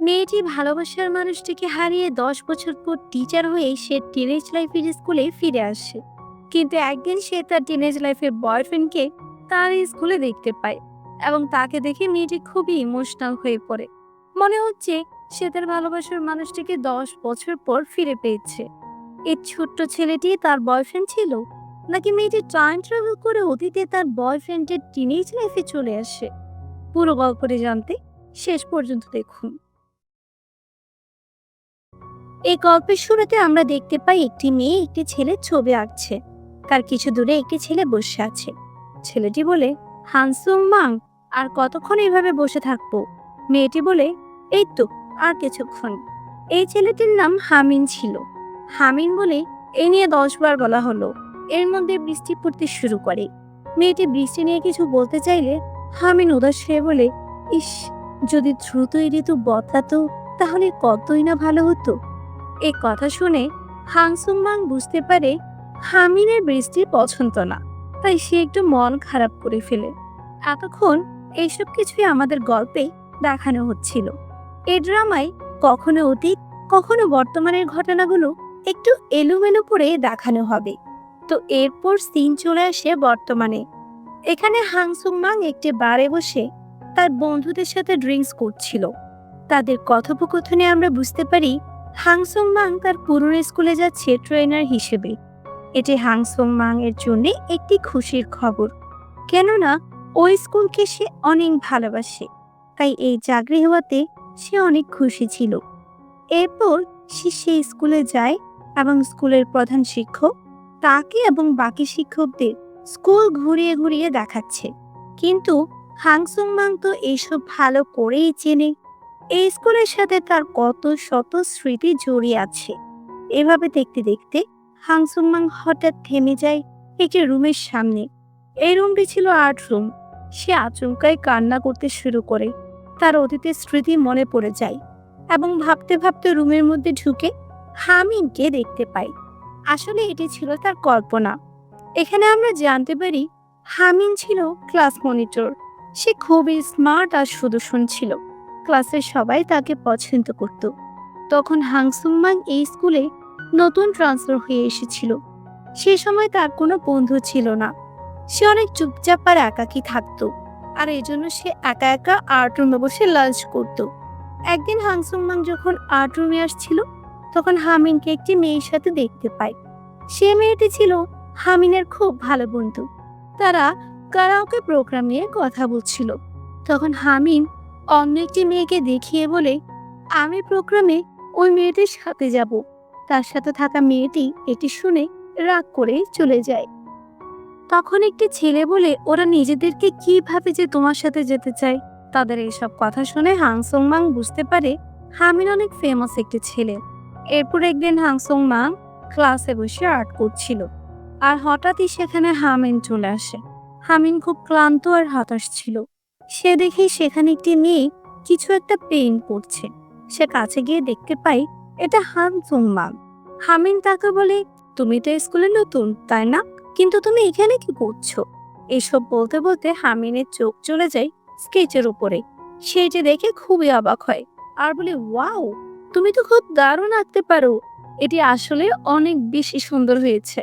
মেয়েটি ভালোবাসার মানুষটিকে হারিয়ে দশ বছর পর টিচার হয়ে সে টিনেজ লাইফের স্কুলে ফিরে আসে। কিন্তু একদিন সে তার টিনেজ লাইফের বয়ফ্রেন্ডকে তার স্কুলে দেখতে পায় এবং তাকে দেখে মেয়েটি খুবই ইমোশনাল হয়ে পড়ে। মনে হচ্ছে সে তার ভালোবাসার মানুষটিকে দশ বছর পর ফিরে পেয়েছে। এই ছোট্ট ছেলেটি তার বয়ফ্রেন্ড ছিল? নাকি মেয়েটি টাইম ট্রাভেল করে অতীতে তার বয়ফ্রেন্ডের টিনেজ লাইফে চলে আসে? পুরো গল্পটি জানতে শেষ পর্যন্ত দেখুন। এই গল্পের শুরুতে আমরা দেখতে পাই একটি মেয়ে একটি ছেলে ছবি আঁকছে। তার কিছু দূরে একটি ছেলে বসে আছে। ছেলেটি বলে হানসুং মাং, আর কতক্ষণ এইভাবে বসে থাকব? মেয়েটি বলে, এই তো, আর কিছুক্ষণ। এই ছেলেটির নাম হামিন ছিল। হামিন বলে, এ নিয়ে দশবার বলা হলো। এর মধ্যে বৃষ্টি পড়তে শুরু করে। মেয়েটি বৃষ্টি নিয়ে কিছু বলতে চাইলে হামিন উদাস হয়ে বলে, ইস, যদি দ্রুত এই ঋতু বদলাতো, তাহলে কতই না ভালো হতো? এই কথা শুনে হাংসুংমাং বুঝতে পারে হামিনের বৃষ্টি পছন্দ না, তাই সে একটু মন খারাপ করে ফেলে। এতক্ষণ এইসব কিছুই আমাদের গল্পে দেখানো হচ্ছিল। এ ড্রামায় কখনো অতীত, কখনো বর্তমানের ঘটনাগুলো একটু এলোমেলো করে দেখানো হবে। তো এরপর সিন চলে আসে বর্তমানে। এখানে হাংসুংমাং একটি বারে বসে তার বন্ধুদের সাথে ড্রিঙ্কস করছিল। তাদের কথোপকথনে আমরা বুঝতে পারি হাংসং মাং তার পুরনো স্কুলে যাচ্ছে ট্রেনার হিসেবে। এটি হাংসং মাং এর জন্য একটি খুশির খবর। কেননা, ওই স্কুলকে সে অনেক ভালোবাসে, তাই এই চাকরি হওয়াতে সে অনেক খুশি ছিল। এরপর সে সেই স্কুলে যায় এবং স্কুলের প্রধান শিক্ষক তাকে এবং বাকি শিক্ষকদের স্কুল ঘুরিয়ে ঘুরিয়ে দেখাচ্ছে। কিন্তু হাংসুং মাং তো এইসব ভালো করেই চেনে। এই স্কুলের সাথে তার কত শত স্মৃতি জড়িয়ে আছে। এভাবে দেখতে দেখতে হাংসুংমাং হঠাৎ থেমে যায় একটি রুমের সামনে। এই রুমটি ছিল আর্ট রুম। সে আচমকাই কান্না করতে শুরু করে। তার অতীতের স্মৃতি মনে পড়ে যায় এবং ভাবতে ভাবতে রুমের মধ্যে ঢুকে হামিনকে দেখতে পাই। আসলে এটি ছিল তার কল্পনা। এখানে আমরা জানতে পারি হামিন ছিল ক্লাস মনিটর। সে খুবই স্মার্ট আর সুদর্শন ছিল। ক্লাসের সবাই তাকে পছন্দ করত। তখন হাংসুংমাং এই স্কুলে নতুন ট্রান্সফার হয়ে এসেছিল। সে সময় তার কোনো বন্ধু ছিল না। সে অনেক চুপচাপ আর একাকী থাকতো। আর এই জন্য সে একা একা আর্ট রুমে বসে লাঞ্চ করত। একদিন হাংসুংমাং যখন আর্ট রুমে আসছিল, তখন হামিনকে একটি মেয়ের সাথে দেখতে পায়। সে মেয়েটি ছিল হামিনের খুব ভালো বন্ধু। তারা কারাওকে প্রোগ্রাম নিয়ে কথা বলছিল। তখন হামিন অন্য একটি মেয়েকে দেখিয়ে বলে, আমি প্রোগ্রামে ওই মেয়েটির সাথে যাব। তার সাথে থাকা মেয়েটি এটি শুনে রাগ করে চলে যায়। তখন একটি ছেলে বলে, ওরা নিজেদেরকে কীভাবে যে তোমার সাথে যেতে চায়? তাদের এইসব কথা শুনে হাংসং মাং বুঝতে পারে, হামিন অনেক ফেমাস একটি ছেলে। এরপর একদিন হাংসং মাং ক্লাসে বসে আর্ট করছিল। আর হঠাৎই সেখানে হামিন চলে আসে। হামিন খুব ক্লান্ত আর হতাশ ছিল। সে দেখে সেখানে একটি মেয়ে কিছু একটা পেইন্ট করছে। সে কাছে গিয়ে দেখতে পাই এটা হান মাং হামিন তাকে বলে, তুমি তো স্কুলে নতুন, তাই না? কিন্তু তুমি এখানে কি করছ? এসব বলতে বলতে হামিনের চোখ চলে যায় স্কেচের উপরে। সে যে দেখে খুবই অবাক হয়। আর বলে, ওয়াও, তুমি তো খুব দারুণ আঁকতে পারো। এটি আসলে অনেক বেশি সুন্দর হয়েছে।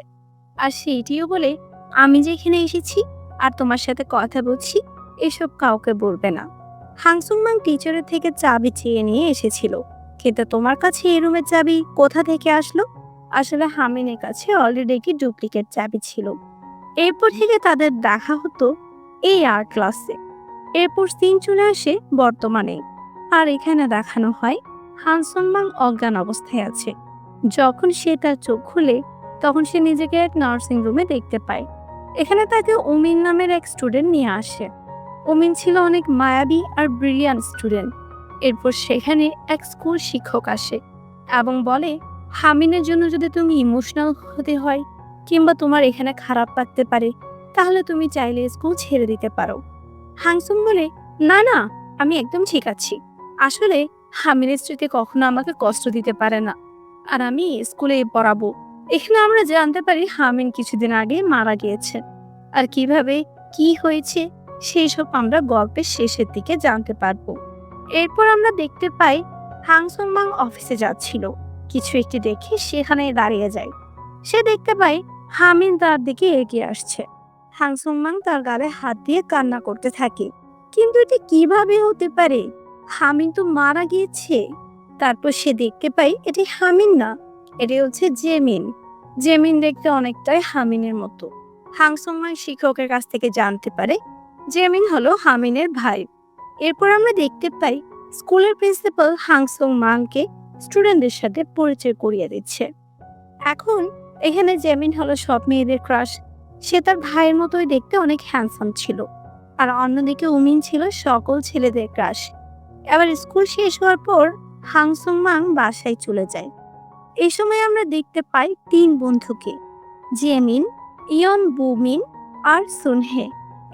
আর সেইটিও বলে, আমি যেখানে এসেছি আর তোমার সাথে কথা বলছি এসব কাউকে বলবে না। হাংসুংমাং টিচারের থেকে চাবি চেয়ে নিয়ে এসেছিল। কিন্তু তোমার কাছে এই রুমের চাবি কোথা থেকে আসলো? আসলে হামিনের কাছে অলরেডি একটি ডুপ্লিকেট চাবি ছিল। এরপর থেকে তাদের দেখা হতো এই আর্ট ক্লাসে এরপর সিন চলে আসে বর্তমানে। আর এখানে দেখানো হয় হানসুনমাং অজ্ঞান অবস্থায় আছে। যখন সে তার চোখ খুলে, তখন সে নিজেকে এক নার্সিং রুমে দেখতে পায়। এখানে তাকে উমিন নামের এক স্টুডেন্ট নিয়ে আসে। ওমিন ছিল অনেক মায়াবী আর ব্রিলিয়ান্ট স্টুডেন্ট এরপর সেখানে এক স্কুল শিক্ষক আসে এবং বলে, হামিনের জন্য যদি তুমি ইমোশনাল হতে হয় কিংবা তোমার এখানে খারাপ লাগতে পারে, তাহলে তুমি চাইলে স্কুল ছেড়ে দিতে পারো। হাংসুম বলে, না না, আমি একদম ঠিক আছি। আসলে হামিনের স্মৃতি কখনো আমাকে কষ্ট দিতে পারে না আর আমি স্কুলে পড়াবো। এখানে আমরা জানতে পারি হামিন কিছুদিন আগে মারা গিয়েছে। আর কীভাবে, কি হয়েছে সেই সব আমরা গল্পের শেষের দিকে জানতে পারব। এরপর আমরা দেখতে পাই হাংসং মাং অফিসে যাচ্ছিল। কিছু একটি দেখে সেখানে দাঁড়িয়ে যায়। সে দেখতে পায় হামিন তার দিকে এগিয়ে আসছে। হাংসং মাং তার গালে হাত দিয়ে কান্না করতে থাকে। কিন্তু এটি কীভাবে হতে পারে? হামিন তো মারা গিয়েছে। তারপর সে দেখতে পায় এটি হামিন না, এটি হচ্ছে জেমিন। জেমিন দেখতে অনেকটাই হামিনের মতো। হাংসং মাং শিক্ষকের কাছ থেকে জানতে পারে জেমিন হলো হামিনের ভাই। এরপর আমরা দেখতে পাই, স্কুলের প্রিন্সিপাল হাংসং মাংকে স্টুডেন্টদের সাথে পরিচয় করিয়ে দিচ্ছে। এখন এখানে জেমিন হলো সব মেয়েদের ক্রাশ। সে তার ভাইয়ের মতোই দেখতে অনেক হ্যান্ডসাম ছিল। আর অন্যদিকে উমিন ছিল সকল ছেলেদের ক্রাশ। এবার স্কুল শেষ হওয়ার পর হাংসং মাং বাসায় চলে যায়। এই সময় আমরা দেখতে পাই তিন বন্ধুকে, জেমিন ইয়ন বুমিন আর সুনহে।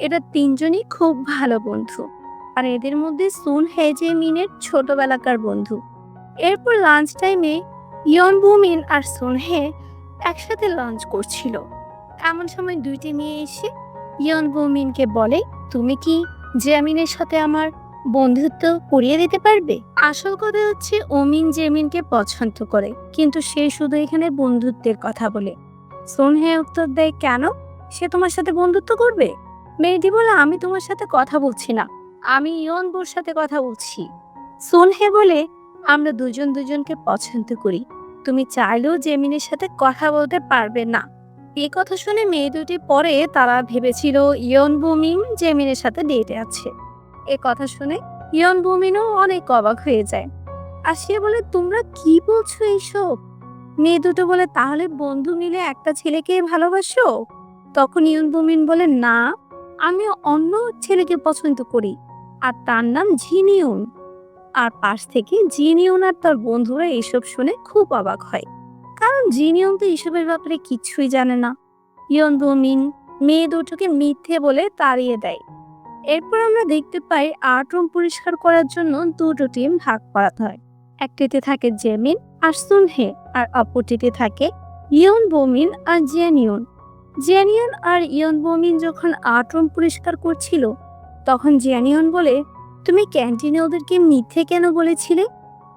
এরা তিনজনই খুব ভালো বন্ধু। আর এদের মধ্যে সুন হে জেমিনের ছোটবেলাকার বন্ধু। এরপর লাঞ্চ টাইমে ইয়ন, বুমিন আর সুন হে একসাথে লাঞ্চ করছিল। এমন সময় দুইটি মেয়ে এসে ইয়ন, বুমিনকে বলে, তুমি কি জেমিনের সাথে আমার বন্ধুত্ব করিয়ে দিতে পারবে? আসল কথা হচ্ছে ওমিন জেমিনকে পছন্দ করে, কিন্তু সে শুধু এখানে বন্ধুত্বের কথা বলে। সোনহে উত্তর দেয়, কেন? সে তোমার সাথে বন্ধুত্ব করবে? মেয়েটি বলে আমি তোমার সাথে কথা বলছি না। আমি ইয়নবুর সাথে কথা বলছি। সোনহে বলে, আমরা দুজন দুজনকে পছন্দ করি। তুমি চাইলেও জেমিনের সাথে কথা বলতে পারবে না। এই কথা শুনে মেয়ে দুটি পরে তারা ভেবেছিল ইয়ন বুমিন জেমিনের সাথে ডেটে আছে। এ কথা শুনে ইয়ন বুমিনও অনেক অবাক হয়ে যায়। আর সে বলে, তোমরা কি বলছো এইসব? মেয়ে দুটো বলে, তাহলে বন্ধু মিলে একটা ছেলেকে ভালোবাসো? তখন ইয়ন বুমিন বলে, না আমি অন্য ছেলেকে পছন্দ করি, আর তার নাম জিনিয়ন। আর পাশ থেকে জিনিয়ন আর তার বন্ধুরা এসব শুনে খুব অবাক হয়। কারণ জিনিয়ন তো এসবের ব্যাপারে কিছুই জানে না। ইয়ন বুমিন মেয়ে দুটোকে মিথ্যে বলে তাড়িয়ে দেয়। এরপর আমরা দেখতে পাই আর্ট রুম পরিষ্কার করার জন্য দুটো টিম ভাগ করা হয়। একটিতে থাকে জেমিন আর সুনহে, আর অপরটিতে থাকে ইয়ন বোমিন আর জেনিয়ন। জেনিয়ন আর ইয়ন বোমিন যখন আর্ট পরিষ্কার করছিল, তখন জেনিয়ন বলে, তুমি ক্যান্টিনে ওদেরকে মিথ্যে কেন বলেছিলে?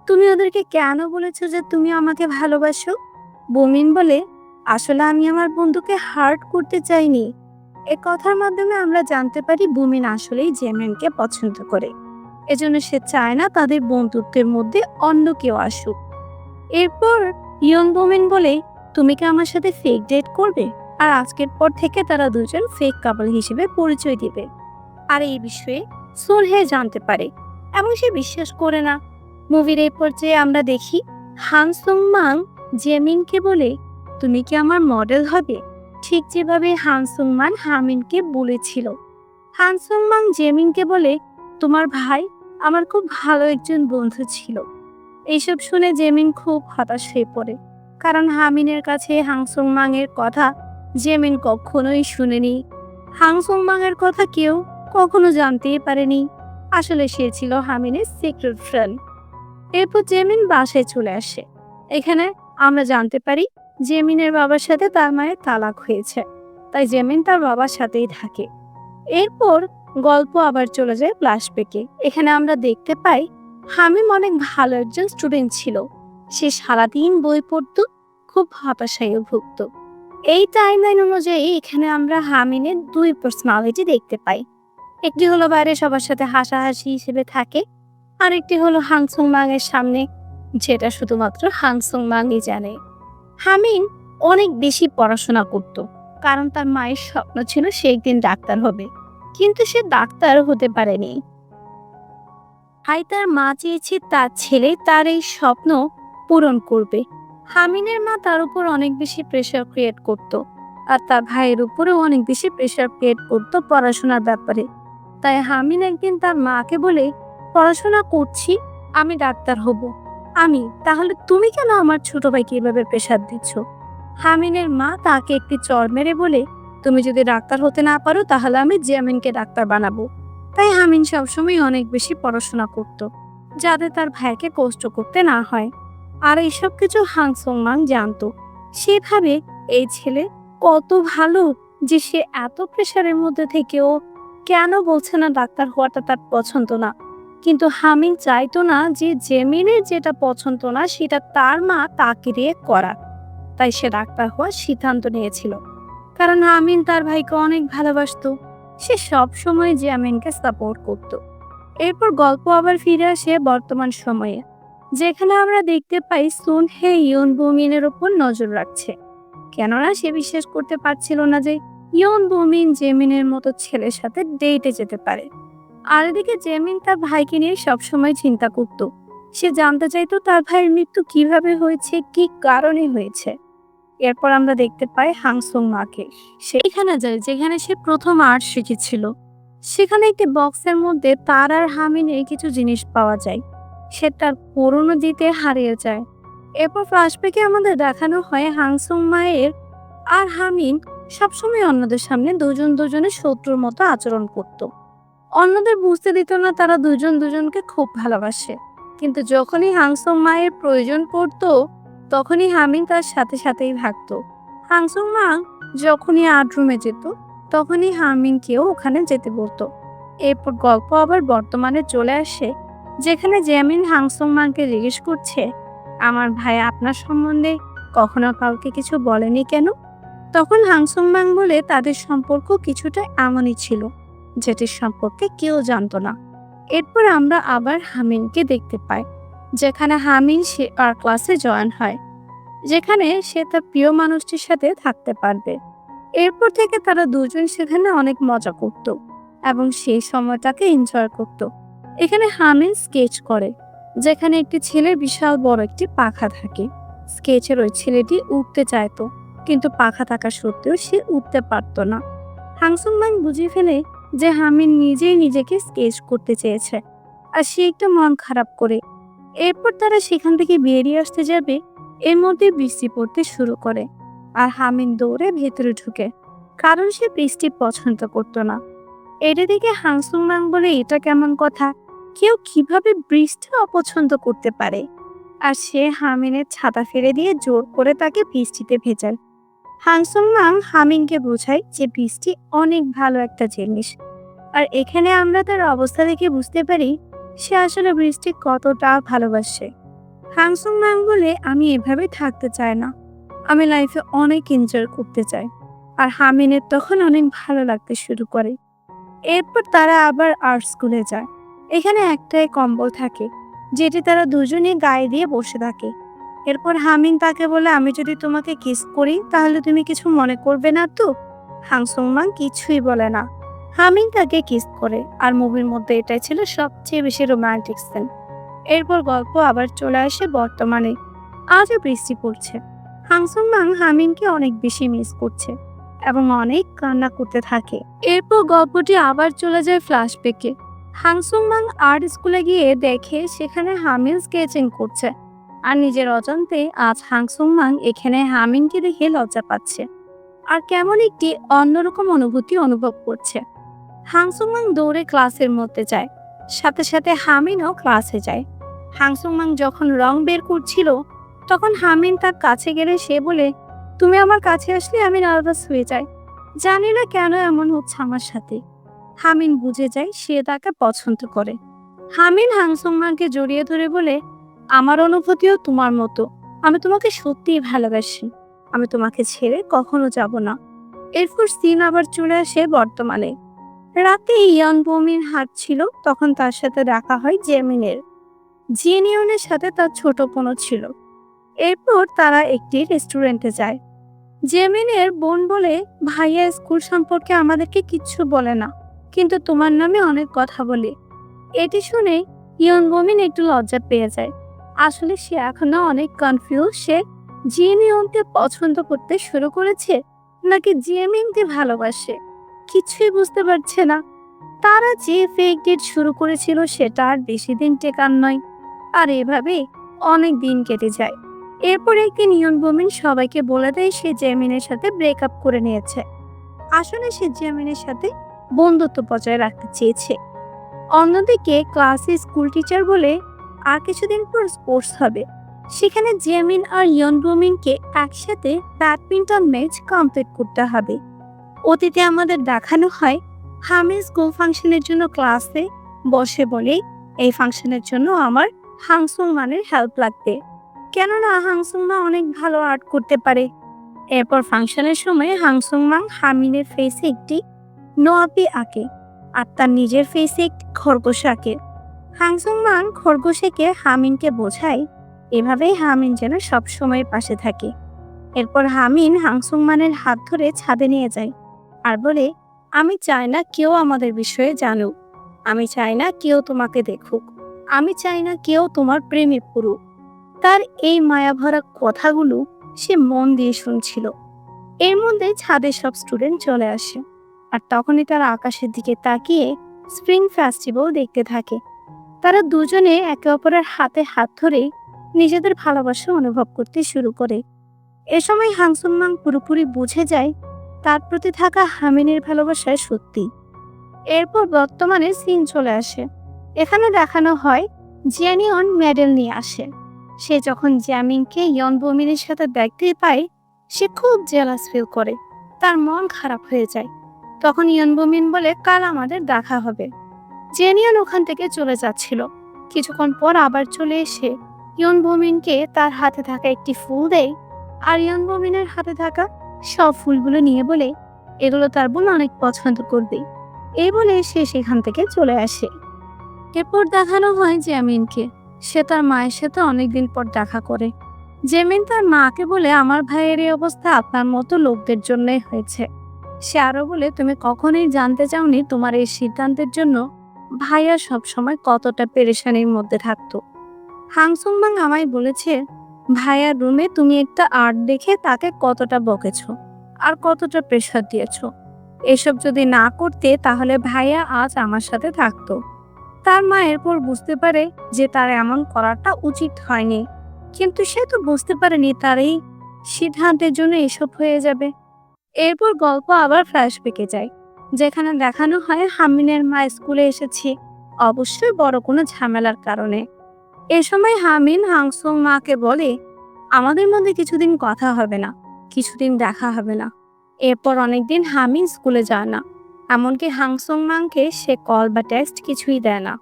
তুমি ওদেরকে কেন বলেছ যে তুমি আমাকে ভালোবাসো? বোমিন বলে, আসলে আমি আমার বন্ধুকে হার্ট করতে চাইনি। এ কথার মাধ্যমে আমরা জানতে পারি বুমিন আসলেই জেমেনকে পছন্দ করে। এজন্য সে চায় না তাদের বন্ধুত্বের মধ্যে অন্য কেউ আসুক। এরপর ইয়ন বুমিন বলে, তুমি কি আমার সাথে ফেক ডেট করবে? আর আজকের পর থেকে তারা দুজন ফেক কাপল হিসেবে পরিচয় দিবে। আর এই বিষয়ে সুরহে জানতে পারে, এবং সে বিশ্বাস করে না। মুভির এই পর্যায়ে আমরা দেখি হানসুং মাং জেমিনকে বলে, তুমি কি আমার মডেল হবে? ঠিক যেভাবে হানসুং মান হামিনকে বলেছিল। হানসুং মাং জেমিনকে বলে, তোমার ভাই আমার খুব ভালো একজন বন্ধু ছিল। এইসব শুনে জেমিন খুব হতাশ হয়ে পড়ে। কারণ হামিনের কাছে হাংসুং মাং এর কথা জেমিন কখনোই শুনেনি। হাংসুং মাং এর কথা কেউ কখনো জানতেই পারেনি। আসলে সে ছিল হামিনের সিক্রেট ফ্রেন্ড এরপর জেমিন বাসায় চলে আসে। এখানে আমরা জানতে পারি জেমিনের বাবার সাথে তার মায়ের তালাক হয়েছে। তাই জেমিন তার বাবার সাথেই থাকে। এরপর গল্প আবার চলে যায় ফ্ল্যাশব্যাকে। এখানে আমরা দেখতে পাই হামিম অনেক ভালো একজন স্টুডেন্ট ছিল। সে সারাদিন বই পড়তো, খুব হতাশায় ভুগত। এই টাইম টাইমলাইন অনুযায়ী এখানে আমরা হামিনের দুই পার্সোনালিটি দেখতে পাই। একটি হলো বাইরে সবার সাথে হাসাহাসি হিসেবে থাকে আর একটি হলো হাংসুং মাংয়ের সামনে, যেটা শুধুমাত্র হাংসুং মাংই জানে। হামিন অনেক বেশি পড়াশোনা করত, কারণ তার মায়ের স্বপ্ন ছিল সে একদিন ডাক্তার হবে, কিন্তু সে ডাক্তার হতে পারেনি। হাই তার মা চেয়েছে তার ছেলে তার এই স্বপ্ন পূরণ করবে। হামিনের মা তার উপর অনেক বেশি প্রেশার ক্রিয়েট করত আর তার ভাইয়ের উপরেও অনেক বেশি প্রেশার ক্রিয়েট করতো পড়াশোনার ব্যাপারে। তাই হামিন একদিন তার মাকে বলে, পড়াশোনা করছি, আমি ডাক্তার হব। আমি, তাহলে তুমি কেন আমার ছোট ভাইকে এভাবে প্রেশার দিচ্ছ? হামিনের মা তাকে একটি চর মেরে বলে, তুমি যদি ডাক্তার হতে না পারো, তাহলে আমি জিয়ামিনকে ডাক্তার বানাবো। তাই হামিন সবসময় অনেক বেশি পড়াশোনা করত, যাতে তার ভাইকে কষ্ট করতে না হয়। আর এইসব কিছু হাংসং মাং জানতো। সেভাবে এই ছেলে কত ভালো যে সে এত প্রেশারের মধ্যে থেকেও কেন বলছে না ডাক্তার হওয়াটা তার পছন্দ না। কিন্তু হামিন চাইতো না যে জেমিনের যেটা পছন্দ না সেটা তার মা তাকে দিয়ে করার তাই সে ডাক্তার হওয়ার সিদ্ধান্ত নিয়েছিল। কারণ আমিন তার ভাইকে অনেক ভালোবাসত। সে সব সময় জ্যামিনকে সাপোর্ট করত। এরপর গল্প আবার ফিরে আসে বর্তমান সময়ে। যেখানে আমরা দেখতে পাই সুন হে ইয়ন বুমিনের ওপর নজর রাখছে। কেননা সে বিশ্বাস করতে পারছিল না যে ইয়ন বুমিন জেমিনের মতো ছেলের সাথে ডেটে যেতে পারে। আর এদিকে জেমিন তার ভাইকে নিয়ে সবসময় চিন্তা করত। সে জানতে চাইতো তার ভাইয়ের মৃত্যু কীভাবে হয়েছে, কি কারণে হয়েছে। এরপর আমরা দেখতে পাই হাংসুং মাকে। সেইখানে যায়, যেখানে সে প্রথম আর্ট শিখেছিল। সেখানে একটি বক্সের মধ্যে তার আর হামিনের কিছু জিনিস পাওয়া যায়। সে তার পুরনো দিতে হারিয়ে যায়। এরপর ফ্লাশব্যাকে আমাদের দেখানো হয় হাংসুং মায়ের আর হামিন সবসময় অন্যদের সামনে দুজন দুজনের শত্রুর মতো আচরণ করত। অন্যদের বুঝতে দিত না তারা দুজন দুজনকে খুব ভালোবাসে। কিন্তু যখনই হাংসুং মায়ের প্রয়োজন পড়তো, তখনই হামিন তার সাথে সাথেই থাকতো হাংসুং মা যখনই আর্ট রুমে যেত, তখনই হামিনকেও ওখানে যেতে বলতো। এরপর গল্প আবার বর্তমানে চলে আসে যেখানে জ্যামিন হাংসুং মাকে জিজ্ঞেস করছে, আমার ভাই আপনার সম্বন্ধে কখনো কাউকে কিছু বলেনি কেন? তখন হাংসুং মাং বলে, তাদের সম্পর্ক কিছুটা এমনই ছিল, যেটির সম্পর্কে কেউ জানতো না। এরপর আমরা আবার হামিনকে দেখতে পাই, যেখানে হামিন সে আর ক্লাসে জয়েন হয়, যেখানে সে তার প্রিয় মানুষটির সাথে থাকতে পারবে। এরপর থেকে তারা দুজন সেখানে অনেক মজা করত এবং সেই সময়টাকে এনজয় করত। এখানে হামিন স্কেচ করে, যেখানে একটি ছেলের বিশাল বড় একটি পাখা থাকে। স্কেচের ওই ছেলেটি উঠতে চাইতো, কিন্তু পাখা থাকা সত্ত্বেও সে উঠতে পারতো না। হাংসুং ম্যাং বুঝে ফেলে যে হামিন নিজেই নিজেকে স্কেচ করতে চেয়েছে, আর সে একটু মন খারাপ করে। এরপর তারা সেখান থেকে বেরিয়ে আসতে যাবে, এর মধ্যে বৃষ্টি পড়তে শুরু করে, আর হামিন দৌড়ে ভেতরে ঢুকে, কারণ সে বৃষ্টি পছন্দ করতো না। এটা দেখে হাংসুং ম্যাং বলে, এটা কেমন কথা? কেউ কীভাবে বৃষ্টি অপছন্দ করতে পারে? আর সে হামিনের ছাতা ফেলে দিয়ে জোর করে তাকে বৃষ্টিতে ভেজায়। হাংসুং ম্যাং হামিনকে বোঝায় যে বৃষ্টি অনেক ভালো একটা জিনিস। আর এখানে আমরা তার অবস্থা দেখে বুঝতে পারি সে আসলে বৃষ্টি কতটা ভালোবাসে। হাংসুং ম্যাং বলে আমি এভাবে থাকতে চাই না। আমি লাইফে অনেক এনজয় করতে চাই। আর হামিনের তখন অনেক ভালো লাগতে শুরু করে। এরপর তারা আবার আর্ট স্কুলে যায়। এখানে একটাই কম্বল থাকে, যেটি তারা দুজনে গায়ে দিয়ে বসে থাকে। এরপর হামিন তাকে বলে, আমি যদি তোমাকে কিস করি, তাহলে তুমি কিছু মনে করবে না তো? হাংসুং ম্যাং কিছুই বলে না। হামিন তাকে কিস করে, আর মুভির মধ্যে এটাই ছিল সবচেয়ে বেশি রোমান্টিক সিন। এরপর গল্প আবার চলে আসে বর্তমানে। আজও বৃষ্টি পড়ছে। হাংসুং মাং হামিনকে অনেক বেশি মিস করছে এবং অনেক কান্না করতে থাকে। এরপর গল্পটি আবার চলে যায় ফ্ল্যাশব্যাকে। হাংসুং মাং আর্ট স্কুলে গিয়ে দেখে সেখানে হামিন স্কেচিং করছে। আর নিজের অজান্তে আজ হাংসুং মাং এখানে হামিনকে দেখে লজ্জা পাচ্ছে। আর কেমন একটি অন্যরকম অনুভূতি অনুভব করছে। হাংসুং মাং দৌড়ে ক্লাসের মধ্যে যায়, সাথে সাথে হামিনও ক্লাসে যায়। হাংসুং মাং যখন রং বের করছিল, তখন হামিন তার কাছে গেলে সে বলে, তুমি আমার কাছে আসলে আমি নার্ভাস হয়ে যাই। জানি না কেন এমন হচ্ছে আমার সাথে। হামিন বুঝে যায় সে তাকে পছন্দ করে। হামিন হাংসুং মাংকে জড়িয়ে ধরে বলে, আমার অনুভূতিও তোমার মতো। আমি তোমাকে সত্যিই ভালোবাসি। আমি তোমাকে ছেড়ে কখনো যাব না। এরপর সিন আবার চলে আসে বর্তমানে। রাতে ইয়ান বমির হাত ছিল, তখন তার সাথে দেখা হয় জেমিনের। জেনিয়নের সাথে তার ছোট বোনও ছিল। এরপর তারা একটি রেস্টুরেন্টে যায়। জেমিনের বোন বলে, ভাইয়া, স্কুল সম্পর্কে আমাদেরকে কিচ্ছু বলে না। কিন্তু তোমার নামে অনেক কথা বলি। এটি শুনে ইয়ন বমিন একটু লজ্জা পেয়ে যায়। আসলে সে এখনও অনেক কনফিউজ সে জিএমিয়নকে পছন্দ করতে শুরু করেছে নাকি জিএমিনকে ভালোবাসে? কিছুই বুঝতে পারছে না। তারা যে ফেক ডেট শুরু করেছিল সেটা আর বেশি দিন টেকার নয়। আর এভাবেই অনেক দিন কেটে যায়। এরপর একদিন ইয়ন বোমিন সবাইকে বলে দেয় সে জেমিনের সাথে ব্রেকআপ করে নিয়েছে। আসলে সে জেমিনের সাথে বন্ধুত্ব বজায় রাখতে চেয়েছে। অন্যদিকে ক্লাসে স্কুল টিচার বলে, আর কিছুদিন পর স্পোর্টস হবে। সেখানে জেমিন আর ইয়ন বোমিনকে একসাথে ব্যাডমিন্টন ম্যাচ কমপ্লিট করতে হবে। অতীতে আমাদের দেখানো হয় হামিদ স্কুল ফাংশনের জন্য ক্লাসে বসে বলে এই ফাংশনের জন্য আমার হাংসুং মানের হেল্প লাগবে। কেননা হাংসুং মা অনেক ভালো আর্ট করতে পারে। এরপর ফাংশনের সময় হাংসুং মাং হামিনের ফেসে একটি নোয়াপি আঁকে, আর তার নিজের ফেসে খরগোশ আঁকে। হাংসুং মাং খরগোশেকে হামিনকে বোঝায়, এভাবেই হামিন যেন সবসময় পাশে থাকে। এরপর হামিন হাংসুং মানের হাত ধরে ছাদে নিয়ে যায়, আর বলে, আমি চাই না কেউ আমাদের বিষয়ে জানুক। আমি চাই না কেউ তোমাকে দেখুক। আমি চাই না কেউ তোমার প্রেমে পড়ুক। তার এই মায়াভরা কথাগুলো সে মন দিয়ে শুনছিল। এর মধ্যে ছাদে সব স্টুডেন্ট চলে আসে। আর তখনই তারা আকাশের দিকে তাকিয়ে স্প্রিং ফেস্টিভ্যাল দেখতে থাকে। তারা দুজনে একে অপরের হাতে হাত ধরে নিজেদের ভালোবাসা অনুভব করতে শুরু করে। এ সময় হাংসুংমাং পুরোপুরি বুঝে যায় তার প্রতি থাকা হামিনের ভালোবাসায় সত্যি। এরপর বর্তমানে সিন চলে আসে। এখানে দেখানো হয় জিয়ানিয়ন মেডেল নিয়ে আসে। সে যখন জ্যামিংকে ইয়ন বমিনের সাথে দেখতে পায়, সে খুব জেলাস ফিল করে। তার মন খারাপ হয়ে যায়। তখন ইয়ন বমিন বলে, কাল আমাদের দেখা হবে। জেনিয়ন ওখান থেকে চলে যাচ্ছিল। কিছুক্ষণ পর আবার চলে এসে ইয়ন বমিনকে তার হাতে থাকা একটি ফুল দেয় আর ইয়ন বমিনের হাতে থাকা সব ফুলগুলো নিয়ে বলে, এগুলো তার বোন অনেক পছন্দ করবে। এই বলে সে সেখান থেকে চলে আসে। এরপর দেখানো হয় জ্যামিনকে সে তার মায়ের সাথে অনেকদিন পর দেখা করে। জেমিন তার মাকে বলে, আমার ভাইয়ের এই অবস্থা আপনার মতো লোকদের জন্যই হয়েছে। সে আরও বলে, তুমি কখনোই জানতে চাওনি তোমার এই সিদ্ধান্তের জন্য ভাইয়া সবসময় কতটা পেরেশানির মধ্যে থাকতো। হাংসুংবাং আমায় বলেছে ভাইয়ার রুমে তুমি একটা আর্ট দেখে তাকে কতটা বকেছ আর কতটা প্রেশার দিয়েছ। এসব যদি না করতে তাহলে ভাইয়া আজ আমার সাথে থাকতো। তার মা এরপর বুঝতে পারে যে তার এমন করাটা উচিত হয়নি। কিন্তু সে তো বুঝতে পারেনি তার এই সিদ্ধান্তের জন্য এসব হয়ে যাবে। এরপর গল্প আবার ফ্ল্যাশব্যাকে যায়, যেখানে দেখানো হয় হামিনের মা স্কুলে এসেছে, অবশ্যই বড় কোনো ঝামেলার কারণে। এ সময় হামিন হাংসুং মাকে বলে, আমাদের মধ্যে কিছুদিন কথা হবে না, কিছুদিন দেখা হবে না। এরপর অনেকদিন হামিন স্কুলে যায় না, এমনকি হাংসং মাংকে সে কল বা টেক্সট কিছুই দেয় না।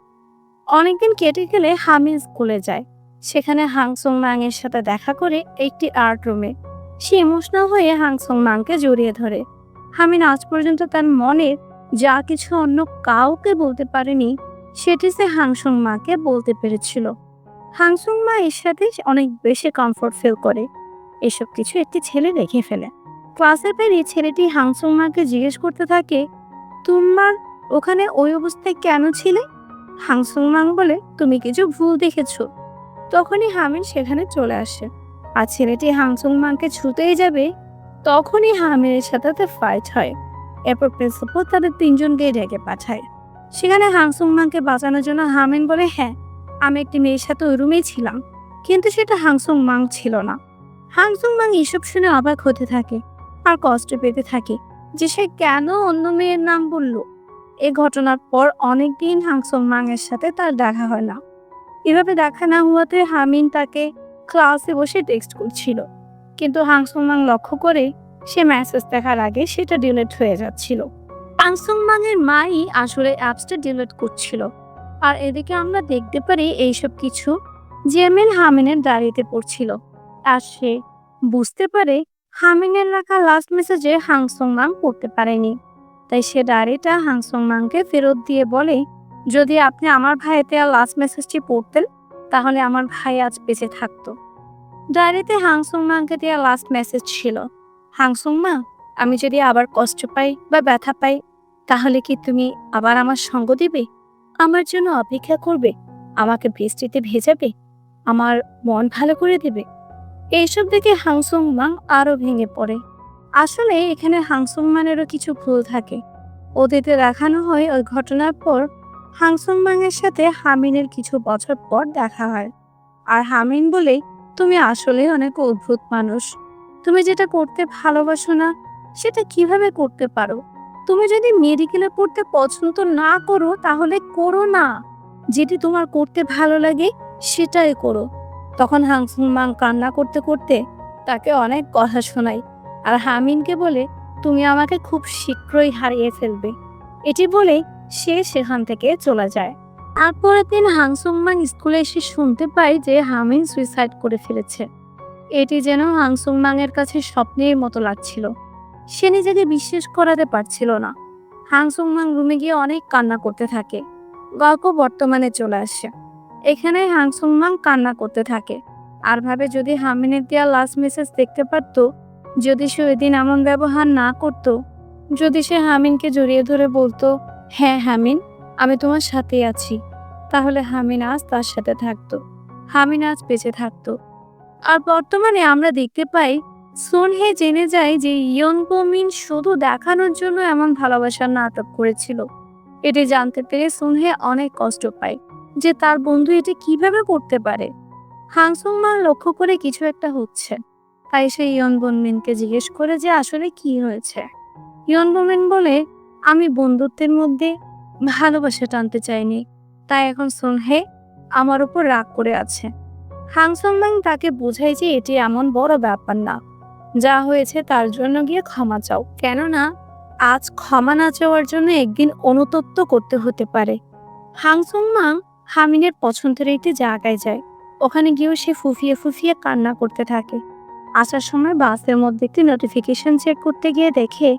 অনেকদিন কেটে গেলে হামিন স্কুলে যায়, সেখানে হাংসং মাং এর সাথে দেখা করে একটি আর্ট রুমে সে ইমোশনাল হয়ে হাংসং মাংকে জড়িয়ে ধরে। হামিন আজ পর্যন্ত তার মনের যা কিছু অন্য কাউকে বলতে পারেনি, সেটি সে হাংসং মাকে বলতে পেরেছিল। হাংসং মা এর সাথে অনেক বেশি কমফোর্ট ফিল করে। এসব কিছু একটি ছেলে রেখে ফেলে। ক্লাসের বাইরে ছেলেটি হাংসং মাকে জিজ্ঞেস করতে থাকে, তোমার ওখানে ওই অবস্থায় কেন ছিলে? হাংসং মাং বলে, তুমি কিছু ভুল দেখেছ। তখনই হামিন সেখানে চলে আসে। আর ছেলেটি হাংসুং মাংকে ছুতেই যাবে, তখনই হামিনের সাথে তার ফাইট হয়। এরপর প্রিন্সিপাল তাদের তিনজনকে ডেকে পাঠায়। সেখানে হাংসুং মাংকে বাঁচানোর জন্য হামিন বলে হ্যাঁ আমি একটি মেয়ের সাথে ওই রুমেই ছিলাম, কিন্তু সেটা হাংসুং মাং ছিল না। হাংসুং মাং এসব শুনে অবাক হতে থাকে আর কষ্ট পেতে থাকে যে সে কেন অন্য মেয়ের নাম বলল। এ ঘটনার পর অনেকদিন হাংসং মাংয়ের সাথে তার দেখা হয় না। এভাবে দেখা না হওয়াতে হামিন তাকে ক্লাসে বসে টেক্সট করছিল। কিন্তু হাংসং মাং লক্ষ্য করে সে মেসেজ দেখার আগে সেটা ডিলিট হয়ে যাচ্ছিল। হাংসং মাংয়ের মাই আসলে অ্যাপসটা ডিলেট করছিল। আর এদিকে আমরা দেখতে পারি এইসব কিছু জেমেন হামিনের দাঁড়িয়ে পড়ছিল। আর সে বুঝতে পারে হামিনের রাখা লাস্ট মেসেজে হাংসং মাং পড়তে পারেনি। তাই সে ডায়েরিটা হাংসং মাংকে ফেরত দিয়ে বলে, যদি আপনি আমার দেওয়া লাস্ট মেসেজটি পড়তেন তাহলে আমার ভাই আজ বেঁচে থাকতো। ডায়েরিতে হাংসং মাংকে দেওয়া লাস্ট মেসেজ ছিল হাংসং মা আমি যদি আবার কষ্ট পাই বা ব্যথা পাই, তাহলে কি তুমি আবার আমার সঙ্গ দিবে? আমার জন্য অপেক্ষা করবে, আমাকে বৃষ্টিতে ভেজাবে, আমার মন ভালো করে দেবে? এইসব দেখে হাংসুং মাং আরও ভেঙে পড়ে। আসলে এখানে হাংসুং মানেরও কিছু ভুল থাকে। ওদেরতে দেখানো হয় ওই ঘটনার পর হাংসুং মাংয়ের সাথে হামিনের কিছু বছর পর দেখা হয়। আর হামিন বলেই, তুমি আসলে অনেক অদ্ভুত মানুষ। তুমি যেটা করতে ভালোবাসো না, সেটা কীভাবে করতে পারো? তুমি যদি মেডিকেলে পড়তে পছন্দ না করো, তাহলে করো না। যেটি তোমার করতে ভালো লাগে, সেটাই করো। তখন হাংসুং মাং কান্না করতে করতে তাকে অনেক কথা শোনায়। আর হামিনকে বলে, তুমি আমাকে খুব শীঘ্রই হারিয়ে ফেলবে। এটি বলেই সে সেখান থেকে চলে যায়। আর পরের দিন হাংসুংমাং স্কুলে এসে শুনতে পাই যে হামিন সুইসাইড করে ফেলেছে। এটি যেন হাংসুংমাং এর কাছে স্বপ্নের মতো লাগছিল। সে নিজেকে বিশ্বাস করাতে পারছিল না। হাংসুংমাং রুমে গিয়ে অনেক কান্না করতে থাকে। গল্প বর্তমানে চলে আসে। এখানে হাংসুংমাং কান্না করতে থাকে। আর ভাবে যদি হামিনের দেওয়া লাস্ট মেসেজ দেখতে পারত, যদি সে ওই দিন এমন ব্যবহার না করত, যদি সে হামিনকে জড়িয়ে ধরে বলতো হ্যাঁ হামিন, আমি তোমার সাথে আছি। তাহলে হামিন আজ তার সাথে থাকতো। হামিন আজ বেঁচে থাকতো। আর বর্তমানে আমরা দেখতে পাই, সোনহে জেনে যায় যে ইয়ন বমিন শুধু দেখানোর জন্য এমন ভালোবাসার নাটক করেছিল। এটি জানতে পেরে সোনহে অনেক কষ্ট পায় যে তার বন্ধু এটি কীভাবে করতে পারে। হাংসুংমান লক্ষ্য করে কিছু একটা হচ্ছে। তাই সে ইয়ন বনমিনকে জিজ্ঞেস করে যে আসলে কি হয়েছে? ইয়ন বনমিন বলে আমি বন্ধুত্বের মধ্যে ভালোবাসা টানতে চাইনি। তাই এখন সোনহে আমার উপর রাগ করে আছে। হাংসংমাং তাকে বোঝায় যে এটি এমন বড় ব্যাপার না। যা হয়েছে তার জন্য গিয়ে ক্ষমা চাও। কেননা, আজ ক্ষমা না চাওয়ার জন্য একদিন অনুতপ্ত করতে হতে পারে। হাংসংমাং হামিনের পছন্দের একটি জায়গায় যায়। ওখানে গিয়েও সে ফুফিয়ে ফুফিয়ে কান্না করতে থাকে। আসার সময় বাসের মধ্যে একটি নোটিফিকেশন চেক করতে গিয়ে দেখে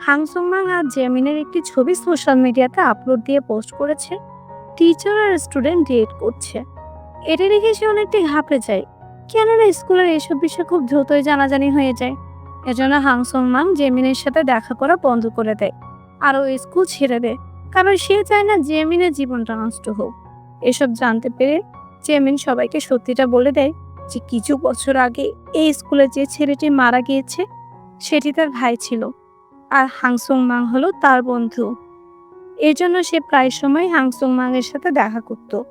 হাংসুংমাং আর জেমিনের একটি ছবি সোশ্যাল মিডিয়াতে আপলোড দিয়ে পোস্ট করেছে। টিচার আর স্টুডেন্ট ডেট করছে। এটা দেখে সে অনেকটা ঘাবড়ে যায়। কেননা স্কুলের এসব বিষয়ে খুব দ্রুতই জানাজানি হয়ে যায়। এজন্য হাংসুংমাং জেমিনের সাথে দেখা করা বন্ধ করে দেয়। আর ও স্কুল ছেড়ে দেয়। কারণ সে চায় না জেমিনের জীবনটা নষ্ট হোক। এসব জানতে পেরে জেমিন সবাইকে সত্যিটা বলে দেয় যে কিছু বছর আগে এই স্কুলে যে ছেলেটি মারা গিয়েছে, সেটি তার ভাই ছিল। আর হাংসুং মাং হলো তার বন্ধু। এর জন্য সে প্রায় সময় হাংসুং মাং এর সাথে দেখা করত।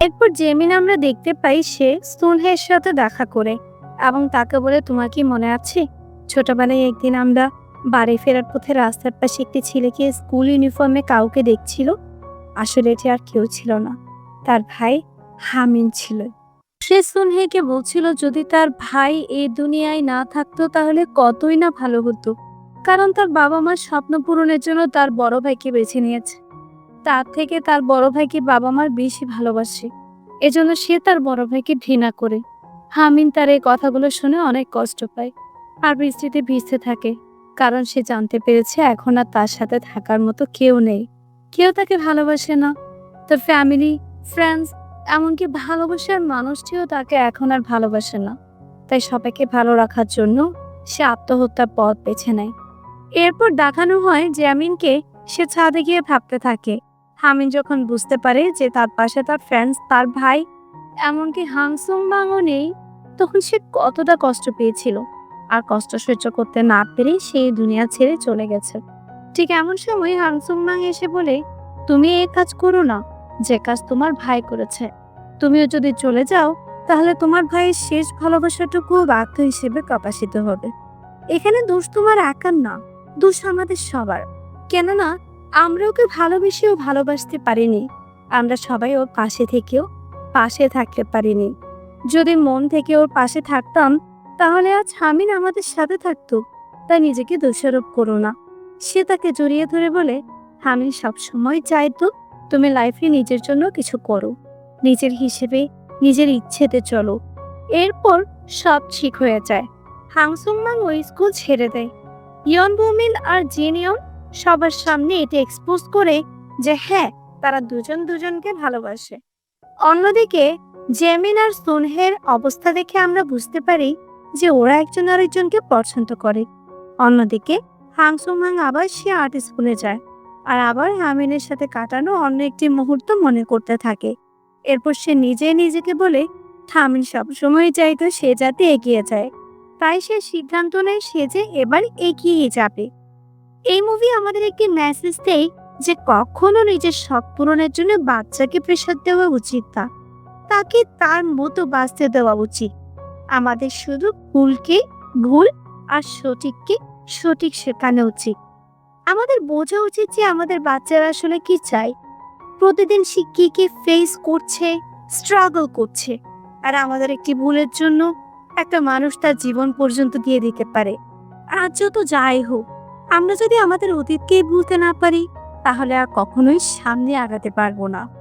এরপর জেমিন আমরা দেখতে পাই সে স্টোনহের সাথে দেখা করে এবং তাকে বলে, তোমার কি মনে আছে? ছোটবেলায় একদিন আমরা বাড়ি ফেরার পথে রাস্তার পাশে একটি ছেলেকে স্কুল ইউনিফর্মে কাউকে দেখছিল। আসলে এটি আর কেউ ছিল না। তার ভাই হামিন ছিল। সে সুনহেকে বলছিল, যদি তার ভাই এই দুনিয়ায় না থাকতো তাহলে কতই না ভালো হতো। কারণ তার বাবা মার স্বপ্ন পূরণের জন্য তার বড় ভাইকে বেছে নিয়েছে। তার থেকে তার বড় ভাইকে বাবা মার বেশি ভালোবাসে। এজন্য সে তার বড় ভাইকে ঘৃণা করে। হামিন তার এই কথাগুলো শুনে অনেক কষ্ট পায় আর বৃষ্টিতে ভিজতে থাকে। কারণ সে জানতে পেরেছে এখন আর তার সাথে থাকার মতো কেউ নেই। কেউ তাকে ভালোবাসে না। তার ফ্যামিলি ফ্রেন্ডস এমনকি ভালোবাসার মানুষটিও তাকে এখন আর ভালোবাসে না। তাই সবাইকে ভালো রাখার জন্য সে আত্মহত্যার পথ বেছে নেয়। এরপর দেখানো হয় জ্যামিনকে সে ছাদে গিয়ে ভাবতে থাকে। হামিন যখন বুঝতে পারে যে তার পাশে তার ফ্রেন্ডস তার ভাই, এমনকি হাংসুং বাংও নেই, তখন সে কতটা কষ্ট পেয়েছিল। আর কষ্ট সহ্য করতে না পেরে সেই দুনিয়া ছেড়ে চলে গেছে। ঠিক এমন সময় হাংসুং বাং এসে বলে, তুমি এই কাজ করো না, যে কাজ তোমার ভাই করেছে। তুমিও যদি চলে যাও, তাহলে তোমার ভাইয়ের শেষ ভালোবাসাটুকু বাধ্য হিসেবে প্রকাশিত হবে। এখানে দোষ তোমার একার না। দোষ আমাদের সবার। কেননা, আমরা ওকে ভালোবেসেও ভালোবাসতে পারিনি। আমরা সবাই ওর পাশে থেকেও পাশে থাকতে পারিনি। যদি মন থেকে ওর পাশে থাকতাম, তাহলে আজ হামিন আমাদের সাথে থাকতো। তাই নিজেকে দোষারোপ করো না। সে তাকে জড়িয়ে ধরে বলে হামিন সবসময় চাইতো তুমি লাইফে নিজের জন্য কিছু করো। নিজের হিসেবে নিজের ইচ্ছেতে চলো। এরপর সব ঠিক হয়ে যায়। হাংসুংমাং ওই স্কুল ছেড়ে দেয়। ইয়ন বুমিন আর জিনিয়ন সবার সামনে এটা এক্সপোজ করে যে হ্যাঁ তারা দুজন দুজনকে ভালোবাসে। অন্যদিকে জেমিন আর সুনহের অবস্থা দেখে আমরা বুঝতে পারি যে ওরা একজন আরেকজনকে পছন্দ করে। অন্যদিকে হাংসুংমাং আবার সে আর্ট স্কুলে যায় আর আবার হামিনের সাথে কাটানো অন্য একটি মুহূর্ত মনে করতে থাকে। এরপর সে নিজে নিজেকে বলে, থামিন, সবসময় চাইতো সে যাতে এগিয়ে যায়। তাই সে সিদ্ধান্ত নেয় সে যে এবার এগিয়ে যাবে। এই মুভি আমাদের একটি মেসেজ দেয় যে কখনো নিজের শখ পূরণের জন্য বাচ্চাকে প্রেশার দেওয়া উচিত না। তাকে তার মতো বাঁচতে দেওয়া উচিত। আমাদের শুধু ভুলকে ভুল আর সঠিককে সঠিক শেখানো উচিত। আমাদের বোঝা উচিত যে আমাদের বাচ্চারা আসলে কি চায়। প্রতিদিন সে কি কি ফেস করছে স্ট্রাগল করছে। আর আমাদের একটি ভুলের জন্য একটা মানুষ তার জীবন পর্যন্ত দিয়ে দিতে পারে। আর তো যাই হোক, আমরা যদি আমাদের অতীতকেই ভুলতে না পারি, তাহলে আর কখনোই সামনে আগাতে পারব না।